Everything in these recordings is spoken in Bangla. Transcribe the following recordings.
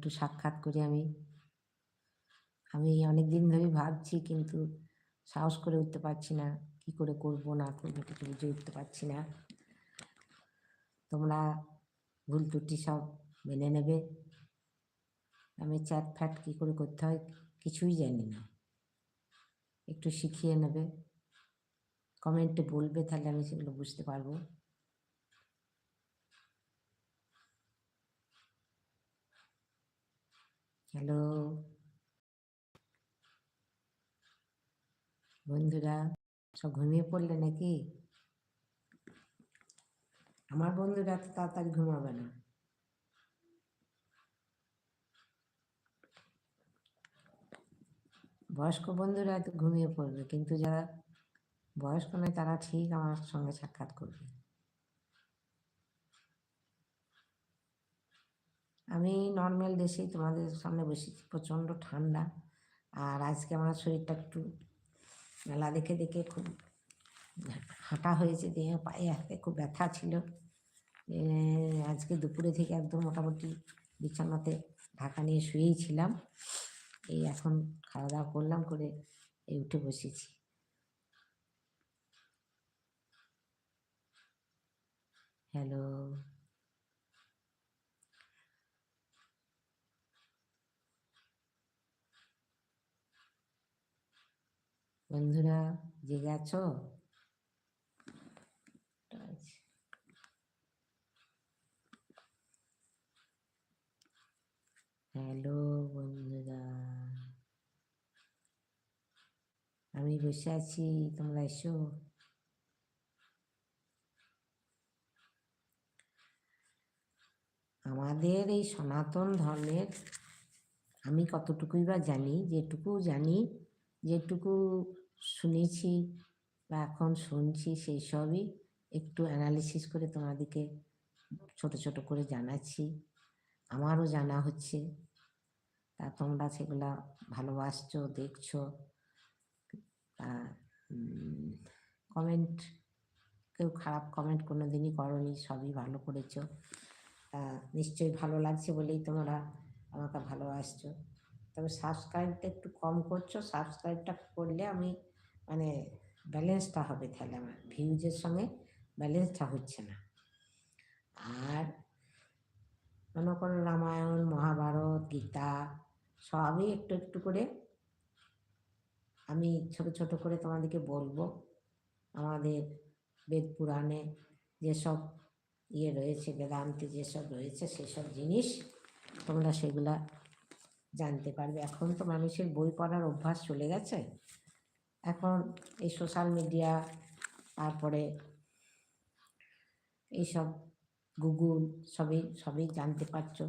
একটু সাক্ষাৎ করি আমি। আমি অনেক দিন ধরে ভাবছি কিন্তু সাহস করে উঠতে পারছি না, কি করে করব, না করব কিছু বুঝে উঠতে পারছি না। তোমরা ভুল ত্রুটি সব মেনে নেবে। আমি চ্যাট ফ্যাট কী করে করতে হয় কিছুই জানি না। একটু শিখিয়ে নেবে। কমেন্টে বলবে তাহলে আমি সেগুলো বুঝতে পারব। হ্যালো। বন্ধুরা, সব ঘুমিয়ে পড়লে নাকি? আমার বন্ধুরা তো তাড়াতাড়ি ঘুমাবে না। বয়স্ক বন্ধুরা হয়তো ঘুমিয়ে পড়বে, কিন্তু যারা বয়স্ক নয় তারা ঠিক আমার সঙ্গে সাক্ষাৎ করবে। আমি নর্মাল দেশেই তোমাদের সামনে বসেছি, প্রচণ্ড ঠান্ডা। আর আজকে আমার শরীরটা একটু মেলা দেখে দেখে খুব হাঁটা হয়েছে দিয়ে পায়ে হাতে খুব ব্যথা ছিল। আজকে দুপুরে থেকে একদম মোটামুটি বিছানাতে ঢাকা নিয়ে শুয়েই ছিলাম। এই এখন খাওয়া দাওয়া করলাম, করে এই উঠে বসেছি। হ্যালো বন্ধুরা যে আছো? হ্যালো বন্ধুরা। আমি বসে আছি, তোমরা এসো। আমাদের এই সনাতন ধর্মের, আমি কতটুকুই বা জানি, যেটুকু জানি, যেটুকু শুনেছি বা এখন শুনছি সেই সবই। একটু অ্যানালিসিস করে তোমাদেরকে ছোট ছোট করে জানাচ্ছি। আমারও জানা হচ্ছে। তা তোমরা সেগুলা ভালোবাসছো, দেখছ। কমেন্ট কেউ খারাপ কমেন্ট কোনো দিনই করনি, সবই ভালো করেছ। তা নিশ্চয়ই ভালো লাগছে বলেই তোমরা আমাকে ভালোবাসছো। তবে সাবস্ক্রাইবটা একটু কম করছ। সাবস্ক্রাইবটা করলে আমি মানে ব্যালেন্সটা হবে তাহলে আমার। ভিউজের সঙ্গে ব্যালেন্সটা হচ্ছে না। আর মনে করো রামায়ণ, মহাভারত, গীতা সবই একটু একটু করে আমি ছোট ছোট করে তোমাদেরকে বলব। আমাদের বেদ পুরাণে যেসব ইয়ে রয়েছে, বেদান্তে যেসব রয়েছে, সেসব জিনিস তোমরা সেগুলা জানতে পারবে। এখন তো মানুষের বই পড়ার অভ্যাস চলে গেছে। এখন এই সোশ্যাল মিডিয়া তারপরে এইসব গুগল সবই সবই জানতে পারছ।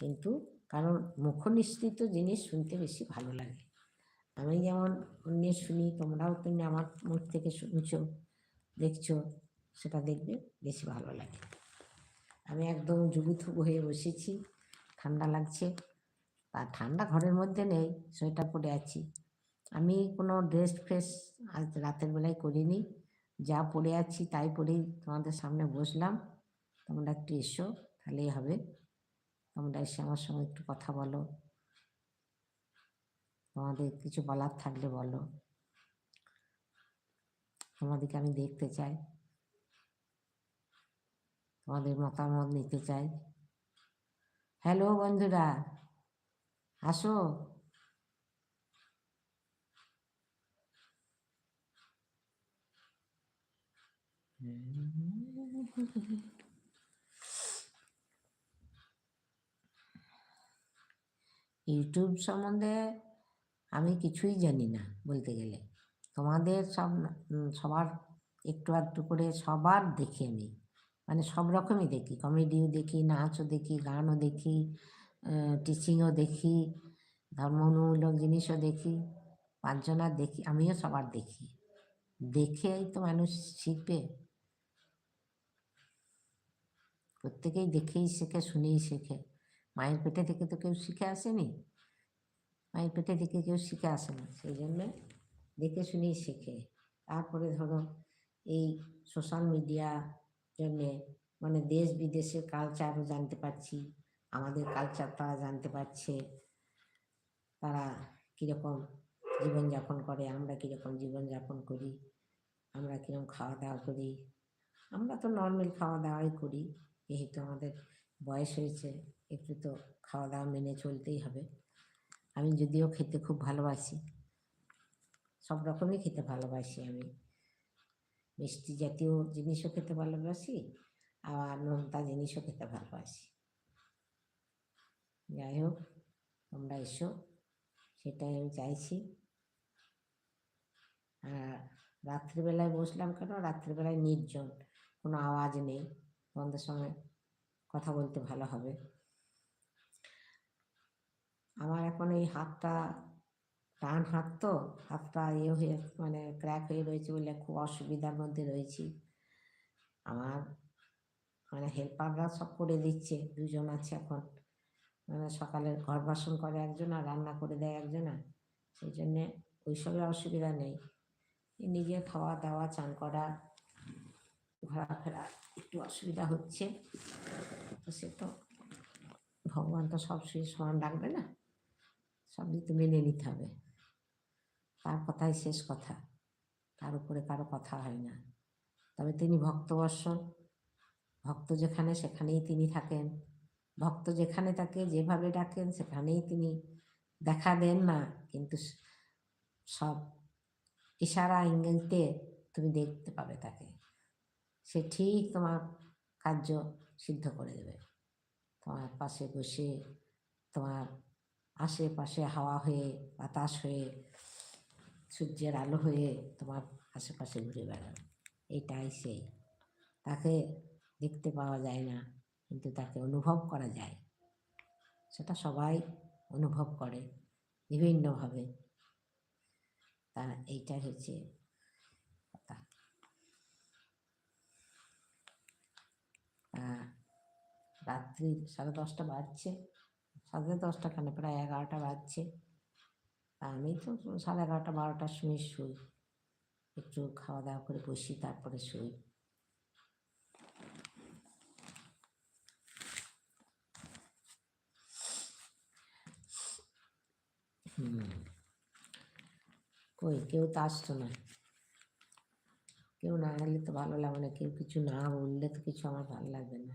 কিন্তু কারণ মুখনিসৃত জিনিস শুনতে বেশি ভালো লাগে। আমি যেমন অন্যের শুনি, তোমরাও তুমি আমার মুখ থেকে শুনছো, দেখছ, সেটা দেখবে বেশি ভালো লাগে। আমি একদম জুবুথুবু হয়ে বসেছি, ঠান্ডা লাগছে। আর ঠান্ডা ঘরের মধ্যে নেই, সোয়েটার পরে আছি। আমি কোনো ড্রেস ফ্রেস আজ রাতের বেলায় করিনি। যা পরে আছি তাই পরেই তোমাদের সামনে বসলাম। তোমরা একটু এসো, তাহলেই হবে। তোমরা এসে আমার সঙ্গে একটু কথা বলো। তোমাদের কিছু বলার থাকলে বলো। তোমাদেরকে আমি দেখতে চাই। তোমাদের মতামত নিতে চাই। হ্যালো বন্ধুরা, আসো। ইউটিউব সম্বন্ধে আমি কিছুই জানি না বলতে গেলে। তোমাদের সব সবার একটু আধটু করে সবার দেখি আমি। মানে সব রকমই দেখি। কমেডিও দেখি, নাচও দেখি, গানও দেখি টিচিংও দেখি, ধর্মমূলক জিনিসও দেখি, পাঁচজনার দেখি, আমিও সবার দেখি। দেখেই তো মানুষ শিখবে। প্রত্যেকেই দেখেই শেখে, শুনেই শেখে। মায়ের পেটে থেকে তো কেউ শিখে আসেনি। মায়ের পেটে থেকে কেউ শিখে আসে না। সেই জন্যে দেখে, শুনেই শেখে। তারপরে ধরো এই সোশ্যাল মিডিয়া জন্যে মানে দেশ বিদেশের কালচারও জানতে পারছি। আমাদের কালচার তারা জানতে পারছে। তারা কীরকম জীবনযাপন করে, আমরা কীরকম জীবনযাপন করি, আমরা কীরকম খাওয়া দাওয়া করি। আমরা তো নর্মাল খাওয়া দাওয়াই করি। যেহেতু আমাদের বয়স হয়েছে, একটু তো খাওয়া দাওয়া মেনে চলতেই হবে। আমি যদিও খেতে খুব ভালোবাসি, সব রকমই খেতে ভালোবাসি আমি। মিষ্টি জাতীয় জিনিসও খেতে ভালোবাসি, আবার নোনতা জিনিসও খেতে ভালোবাসি। যাই হোক, তোমরা এসো, সেটাই আমি চাইছি। আর রাত্রিবেলায় বসলাম কেন? রাত্রিবেলায় নির্জন, কোনো আওয়াজ নেই। তোমাদের সঙ্গে কথা বলতে ভালো হবে। আমার এখন এই হাতটা টান হাত তো, হাতটা ইয়ে হয়ে মানে ক্র্যাক হয়ে রয়েছে বলে খুব অসুবিধার মধ্যে রয়েছি। আমার মানে হেল্পাররা সব করে দিচ্ছে, দুজন আছে এখন। মানে সকালের ঘর বাসন করে একজন আর রান্না করে দেয় একজন আর, সেই জন্যে ওইসবের অসুবিধা নেই। নিজে খাওয়া দাওয়া, চান করা ঘোরাফেরা একটু অসুবিধা হচ্ছে। তো সে তো ভগবান তো সব সমান রাখবে না। সবই তো মেনে নিতে হবে। তার কথাই শেষ কথা। তার উপরে কারও কথা হয় না। তবে তিনি ভক্তবর্ষণ ভক্ত যেখানে, সেখানেই তিনি থাকেন। ভক্ত যেখানে তাকে যেভাবে ডাকেন, সেখানেই তিনি দেখা দেন না। কিন্তু সব ইশারা, ইঙ্গিতে তুমি দেখতে পাবে তাকে। সে ঠিক তোমার কার্য সিদ্ধ করে দেবে। তোমার পাশে বসে, তোমার আশেপাশে হাওয়া হয়ে, বাতাস হয়ে, সূর্যের আলো হয়ে তোমার আশেপাশে ঘুরে বেড়াবে। এইটাই সেই তাকে দেখতে পাওয়া যায় না, কিন্তু তাকে অনুভব করা যায়। সেটা সবাই অনুভব করে, বিভিন্নভাবে। তা এইটাই হচ্ছে কথা রাত্রি সাড়ে দশটা বাজছে। সাড়ে দশটা কেন প্রায় এগারোটা বাজছে। আমি তো সাড়ে এগারোটা বারোটার সময় শুই। একটু খাওয়া দাওয়া করে বসি তারপরে শুই। কই কেউ তো আসতো না। কেউ না এলে তো ভালো লাগবে না কেউ কিছু না বললে তো কিছু আমার ভালো লাগবে না।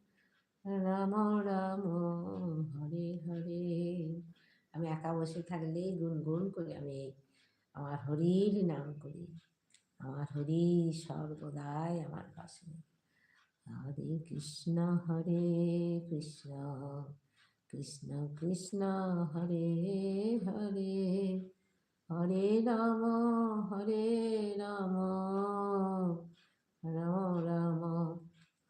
রাম রাম, হরে হরে। আমি একা বসে থাকলেই গুনগুন করে আমি আমার হরির নাম করি। আমার হরি সর্বদাই আমার পাশে। হরে কৃষ্ণ হরে কৃষ্ণ। কৃষ্ণ কৃষ্ণ, হরে হরে। হরে রাম হরে রাম। রাম রাম।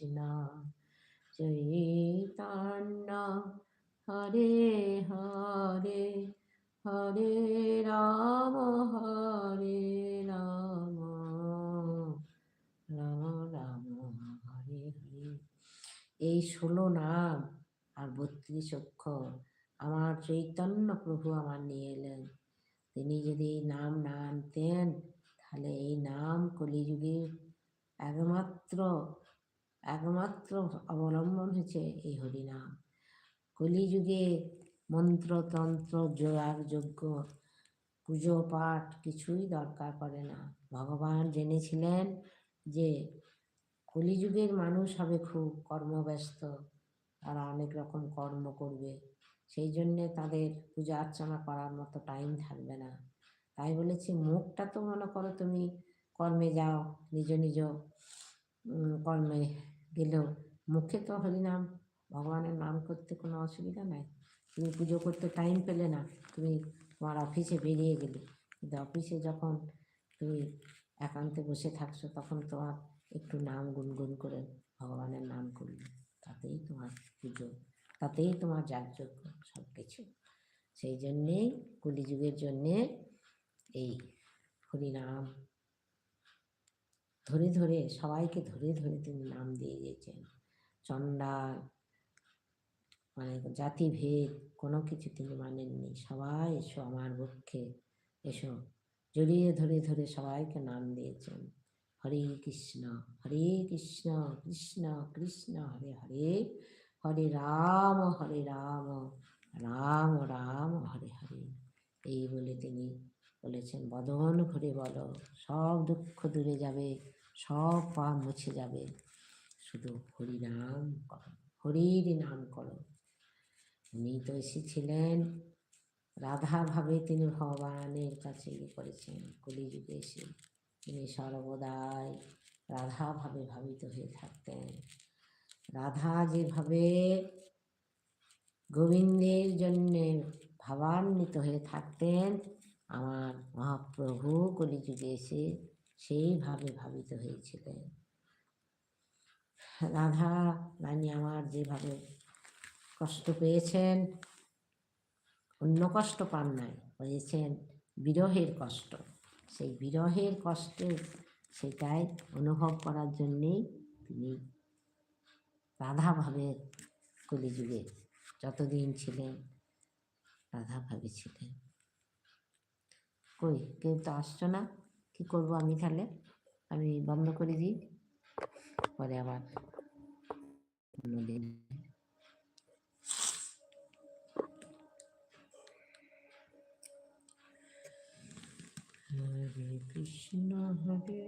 কৃষ্ণ। চৈতন্য, হরে হরে হরে রাম হরে রাম রাম রাম, হরে হরে। এই ষোলো নাম আর বত্রিশ অক্ষর আমার চৈতন্য প্রভু আমার নিয়ে এলেন। তিনি যদি এই নাম না আনতেন, তাহলে এই নাম কলিযুগের একমাত্র একমাত্র অবলম্বন হচ্ছে এই হরিনাম। কলিযুগে মন্ত্রতন্ত্র যোগার যোগ্য পুজো, পাঠ কিছুই দরকার পড়ে না। ভগবান জেনেছিলেন যে কলিযুগের মানুষ হবে খুব কর্মব্যস্ত, তারা অনেক রকম কর্ম করবে। সেই জন্যে তাদের পূজা অর্চনা করার মতো টাইম থাকবে না। তাই বলেছি, মুখটা তো মনে করো তুমি কর্মে যাও, নিজ নিজ কর্মে গেলেও মুখে তো হরিনাম, ভগবানের নাম করতে কোনো অসুবিধা নাই। তুমি পুজো করতে টাইম পেলে না, তুমি তোমার অফিসে বেরিয়ে গেলে। কিন্তু অফিসে যখন তুমি একান্তে বসে থাকছো, তখন তোমার একটু নাম গুনগুন করে ভগবানের নাম করলে। তাতেই তোমার পুজো, তাতেই তোমার যাগযজ্ঞ সব কিছু সেই জন্যেই কলিযুগের জন্যে এই হরিনাম ধরে ধরে, সবাইকে ধরে ধরে তিনি নাম দিয়ে গেছেন চণ্ডাল মানে জাতিভেদ, কোনো কিছু তিনি মানেননি। সবাই এসো আমার পক্ষে, এসো। জড়িয়ে ধরে ধরে সবাইকে নাম দিয়েছেন। হরে কৃষ্ণ হরে কৃষ্ণ কৃষ্ণ কৃষ্ণ, হরে হরে হরে রাম হরে রাম রাম রাম, হরে হরে। এই বলে তিনি বলেছেন, বদন ঘুরে বলো, সব দুঃখ দূরে যাবে। সব পাপ মুছে যাবে। শুধু হরি নাম করো, হরির নাম করো। উনি তো এসেছিলেন। রাধাভাবে তিনি ভগবানের কাছে ইয়ে করেছেন, কলিযুগে এসে। তিনি সর্বদাই রাধাভাবে ভাবিত হয়ে থাকতেন। রাধা যেভাবে গোবিন্দের জন্যে ভাবান্বিত হয়ে থাকতেন, আমার মহাপ্রভু কলিযুগে এসে সেইভাবে ভাবিত হয়েছিলেন। রাধা রানী আমার যেভাবে কষ্ট পেয়েছেন, অন্য কষ্ট পান নাই, হয়েছেন বিরহের কষ্ট। সেই বিরহের কষ্টে সেটাই অনুভব করার জন্যেই তিনি রাধাভাবে কলিযুগে যতদিন ছিলেন রাধাভাবে ছিলেন। কই, কেউ তো আসছো না? কি করব আমি তাহলে? আমি বন্ধ করে দিই। পরে আবার অন্যদিন হরে কৃষ্ণ হরে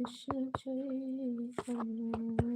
কৃষ্ণ হরে কৃষ্ণ চৈতন্য